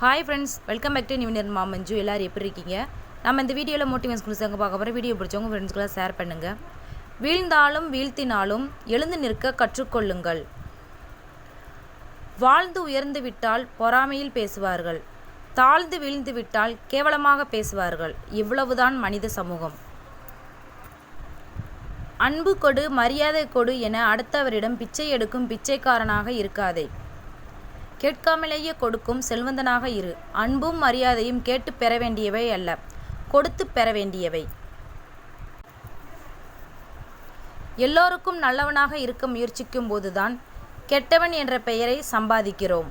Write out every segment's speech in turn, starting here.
Hi friends welcome back to நியூனியர் மாமஞ்சு எல்லோரும் எப்படி இருக்கீங்க? நம்ம இந்த வீடியோவில் மோட்டிவேஷன் கொடுத்தாங்க பார்க்க போகிற வீடியோ பிடிச்சவங்க ஃப்ரெண்ட்ஸ்க்குலாம் ஷேர் பண்ணுங்கள் வீழ்ந்தாலும் வீழ்த்தினாலும் எழுந்து நிற்க கற்றுக்கொள்ளுங்கள். வாழ்ந்து உயர்ந்து விட்டால் பொறாமையில் பேசுவார்கள். தாழ்ந்து வீழ்ந்து விட்டால் கேவலமாக பேசுவார்கள். இவ்வளவுதான் மனித சமூகம். அன்பு கொடு மரியாதை கொடு என அடுத்தவரிடம் பிச்சை எடுக்கும் பிச்சைக்காரனாக இருக்காதே. கேட்காமலேயே கொடுக்கும் செல்வந்தனாக இரு. அன்பும் மரியாதையும் கேட்டு பெற வேண்டியவை அல்ல. கொடுத்து பெற வேண்டியவை. எல்லோருக்கும் நல்லவனாக இருக்க முயற்சிக்கும் போதுதான் கெட்டவன் என்ற பெயரை சம்பாதிக்கிறோம்.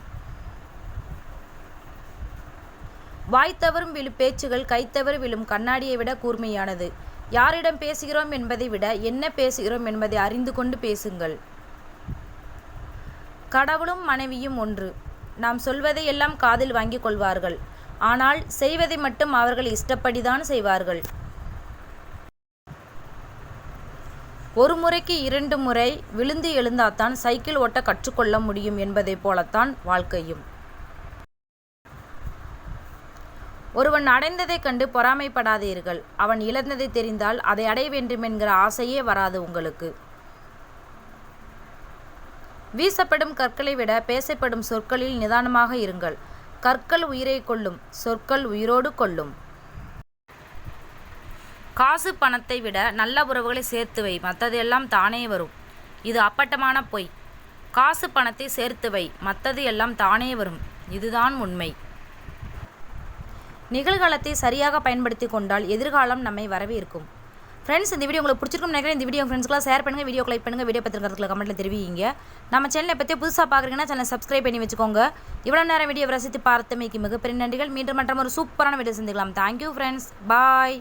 வாய்த்தவரும் விழும் பேச்சுகள் கைத்தவறு விழும் கண்ணாடியை விட கூர்மையானது. யாரிடம் பேசுகிறோம் என்பதை விட என்ன பேசுகிறோம் என்பதை அறிந்து கொண்டு பேசுங்கள். கடவுளும் மனைவியும் ஒன்று. நாம் சொல்வதை எல்லாம் காதில் வாங்கிக் கொள்வார்கள். ஆனால் செய்வதை மட்டும் அவர்கள் இஷ்டப்படிதான் செய்வார்கள். ஒரு முறைக்கு இரண்டு முறை விழுந்து எழுந்தாத்தான் சைக்கிள் ஓட்ட கற்றுக்கொள்ள முடியும் என்பதைப் போலத்தான் வாழ்க்கையும். ஒருவன் அடைந்ததைக் கண்டு பொறாமைப்படாதீர்கள். அவன் இழந்ததை தெரிந்தால் அதை அடைய வேண்டும் என்கிற ஆசையே வராது உங்களுக்கு. வீசப்படும் கற்களை விட பேசப்படும் சொற்களில் நிதானமாக இருங்கள். கற்கள் உயிரை கொள்ளும் சொற்கள் உயிரோடு கொள்ளும் காசு பணத்தை விட நல்ல உறவுகளை சேர்த்து வை மற்றதெல்லாம் தானே வரும். இது அப்பட்டமான பொய். காசு பணத்தை சேர்த்து வை மற்றது எல்லாம் தானே வரும். இதுதான் உண்மை. நிகழ்காலத்தை சரியாக பயன்படுத்தி கொண்டால் எதிர்காலம் நம்மை வரவேற்கும். ஃப்ரெண்ட்ஸ் இந்த வீடியோ உங்களுக்கு பிடிச்சிருக்கும் நினைக்கிறேன். இந்த வீடியோ ஃப்ரெண்ட்ஸ்க்குலாம் ஷேர் பண்ணுங்கள் வீடியோ லைக் பண்ணுங்கள் வீடியோ பற்றி கமெண்ட்டில் தெரிவிங்க. நம்ம சேனலை பற்றி புதுசாக பார்க்குறீங்கன்னா சேனல் சப்ஸ்கிரைப் பண்ணி வச்சுக்கோங்க. இவ்வளோ நேரம் வீடியோ ரசித்து பார்த்தமைக்கு மிகப்பெரிய நன்றிகள். மீண்டும் மற்றும் ஒரு சூப்பரான வீடியோ சந்திக்கலாம். Thank you friends bye